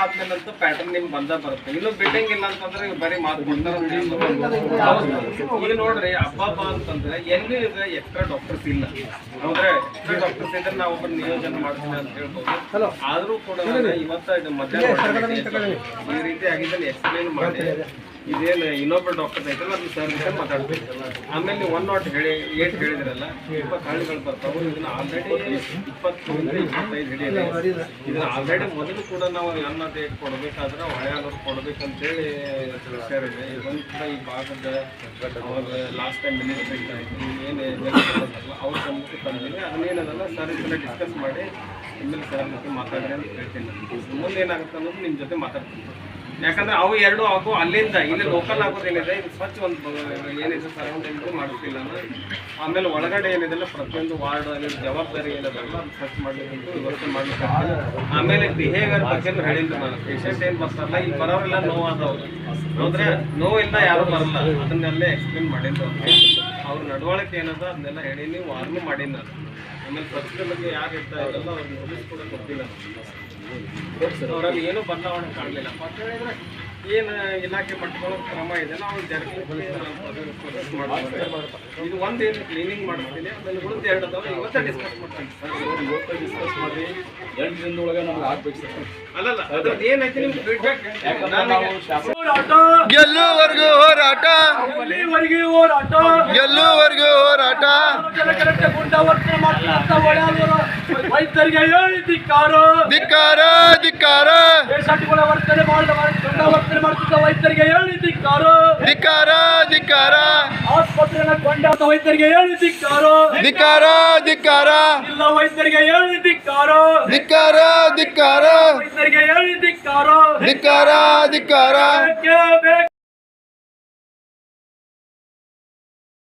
ಆದ್ಮೇಲೆ ಅಂತ ಪ್ಯಾಟರ್ನ್ ನಿಮ್ಗೆ ಬಂದ ಬರುತ್ತೆ. ಇನ್ನು ಬಿಲ್ಡಿಂಗ್ ಇಲ್ಲ ಅಂತಂದ್ರೆ ಬರೀ ಮಾತು. ಈಗ ನೋಡ್ರಿ ಹಬ್ಬ ಅಂತಂದ್ರೆ ಎಲ್ಲಿ ಇದೆ ಎಕ್ಸ್ಟ್ರಾ ಡಾಕ್ಟರ್ಸ್ ಇಲ್ಲ. ಅಂದ್ರೆ ಎಕ್ಸ್ಟ್ರಾ ಡಾಕ್ಟರ್ಸ್ ಇದ್ರೆ ನಾವು ಒಬ್ಬರು ನಿಯೋಜನೆ ಮಾಡ್ತೀವಿ ಅಂತ ಹೇಳ್ಬೋದು. ಆದ್ರೂ ಕೂಡ ಇವತ್ತ ಇದು ಮಧ್ಯಾಹ್ನ ಈ ರೀತಿ ಆಗಿದ್ದಲ್ಲಿ ಎಕ್ಸ್ಪ್ಲೈನ್ ಮಾಡಿ. ಇದೇನು ಇನ್ನೊಬ್ಬ ಡಾಕ್ಟರ್ ಐತಲ್ಲ ಅದು ಸರ್ ಜೊತೆ ಮಾತಾಡ್ಬೇಕು ಆಮೇಲೆ ನೀವು ಒನ್ ನಾಟ್ ಹೇಳಿ ಏಟ್ ಹೇಳಿದ್ರಲ್ಲ ಇಪ್ಪತ್ತು ಹಳ್ಳಿಗಳು ಬರ್ತಾವೆ. ಇದನ್ನ ಆಲ್ರೆಡಿ ಇಪ್ಪತ್ತು ಇಪ್ಪತ್ತೈದು ಹಿಡಿಯಲ್ಲ ಇದನ್ನ ಆಲ್ರೆಡಿ ಮೊದಲು ಕೂಡ ನಾವು ಅನ್ನ ಡೇಟ್ ಕೊಡ್ಬೇಕಾದ್ರೆ ಹಳೆಯವರು ಕೊಡ್ಬೇಕಂತೇಳಿ ತಿಳಿಸ್ಯಾರಿದೆ ಇದೊಂದು ಈ ಭಾಗದ ಅವಾಗ ಲಾಸ್ಟ್ ಟೈಮ್ ಮಿನಿಸ್ಟರ್ ಏನು ಅವ್ರ ಗಮನಕ್ಕೆ ತಂದಿದೆ ಅದನ್ನೇನದಲ್ಲ ಸರ್ ಇದನ್ನ ಡಿಸ್ಕಸ್ ಮಾಡಿ ಆಮೇಲೆ ಸರ್ ಮತ್ತೆ ಮಾತಾಡ್ರಿ ಅಂತ ಹೇಳ್ತೀನಿ. ಮುಂದೆ ಏನಾಗುತ್ತೆ ಅನ್ನೋದು ನಿಮ್ಮ ಜೊತೆ ಮಾತಾಡ್ತೀನಿ. ಯಾಕಂದ್ರೆ ಅವು ಎರಡು ಹಾಕು ಅಲ್ಲಿಂದ, ಇಲ್ಲಿ ಲೋಕಲ್ ಹಾಕೋದೇನಿದೆ ಇದು ಸ್ವಚ್ಛ ಒಂದು ಏನಿದೆ ಸರೌಂಡಿಂಗ್ ಅಂದ್ರೆ, ಆಮೇಲೆ ಒಳಗಡೆ ಏನಿದೆ ಪ್ರತಿಯೊಂದು ವಾರ್ಡ್ ಅಲ್ಲಿ ಜವಾಬ್ದಾರಿ ಏನಿದೆ ಸ್ವಚ್ಛ ಮಾಡಲಿಕ್ಕಂತೂ ವ್ಯವಸ್ಥೆ ಮಾಡಲಿಕ್ಕೆ ಆಮೇಲೆ ಬಿಹೇವಿಯರ್ ಬಗ್ಗೆ ಹೇಳಿದ್ದು ನಾನು. ಪೇಷಂಟ್ ಏನು ಬರ್ತಾರಲ್ಲ ಇಲ್ಲಿ ಬರೋರೆಲ್ಲ ನೋವು ಆದವ್ರು ಹೋದ್ರೆ? ಇಲ್ಲ ಯಾರು ಬರಲ್ಲ. ಅದನ್ನೆಲ್ಲ ಎಕ್ಸ್ಪ್ಲೇನ್ ಮಾಡಿದ್ದು ಅವ್ರ ನಡವಳಿಕೆ ಏನದ ಅದನ್ನೆಲ್ಲ ಹೇಳೀನಿ ವಾರ್ನು ಮಾಡೀನಿ ನಾನು ಆಮೇಲೆ ಪ್ರಸ್ತುತ ಬಗ್ಗೆ ಯಾರು ಇರ್ತಾ ಇರಲ್ಲ ಅವ್ರಿಗೆ ನೋಟಿಸ್ ಕೂಡ ಕೊಟ್ಟಿಲ್ಲ. ಅವರಲ್ಲಿ ಏನೂ ಬದಲಾವಣೆ ಕಾಣಲಿಲ್ಲ. ಮತ್ತೆ ಹೇಳಿದ್ರೆ ಏನು ಇಲಾಖೆ ಮಟ್ಟದೊಳಗೆ ಕ್ರಮ ಇದೆ ನಾವು ಜರ್ಗಿ ಪ್ರೊಸೆಸ್ ಮಾಡ್ತೀವಿ. ಇದು ಒಂದು ಏನು ಕ್ಲೀನಿಂಗ್ ಮಾಡ್ತೀನಿ ಆಮೇಲೆ ಉಳಿದ ಎರಡು ಅದಾವೆ ಇವತ್ತೇ ಡಿಸ್ಕಸ್ ಮಾಡ್ತೀನಿ. ಸರ್ ಇವತ್ತು ಡಿಸ್ಕಸ್ ಮಾಡಿ ಎಂಟು ದಿನದೊಳಗೆ ನಮ್ಗೆ ಆಗ್ಬೇಕು ಸರ್ ಅಲ್ಲಲ್ಲ ಅದ್ರದ್ದು ಏನೈತಿ ನಿಮ್ಗೆ ಫೀಡ್ಬ್ಯಾಕ್ ಶಾಸಕ ಗೆಲ್ಲುವರೆಗೂ ಹೋರಾಟ ಹೋರಾಟ. ಗೆಲ್ಲುವರೆಗೂ ಹೋರಾಟ. ಕರೆಕ್ಟ್ ಗುಂಡಾವರ್ತನೆ ಮಾಡ್ತಿರ್ತ ಒಳ್ಳೆಯವರು. ವೈದ್ಯರಿಗೆ ಹೇಳಿ ಧಿಕ್ಕಾರ. ಧಿಕ್ಕಾರ ಧಿಕ್ಕಾರ. ಪೇಷಂಟ್ಗಳ ವರ್ತನೆ ಮಾಡಿದ ಗುಂಡಾವರ್ತನೆ ಮಾಡ್ತಿದ್ದ ವೈದ್ಯರಿಗೆ ಹೇಳಿ ಧಿಕ್ಕಾರ. ಧಿಕ್ಕಾರ ಧಿಕ್ಕಾರ. ಆಸ್ಪತ್ರೆನ ಕೊಂಡಾದ ವೈದ್ಯರಿಗೆ ಹೇಳಿ ಧಿಕ್ಕಾರ. ಧಿಕ್ಕಾರ ಧಿಕ್ಕಾರ. ಇಲ್ಲ ವೈದ್ಯರಿಗೆ ಹೇಳಿ ಧಿಕ್ಕಾರ. ಧಿಕ್ಕಾರ ಧಿಕ್ಕಾರ. ವೈದ್ಯರಿಗೆ ಹೇಳಿ ಧಿಕ್ಕಾರ. ಧಿಕ್ಕಾರ ಧಿಕ್ಕಾರ.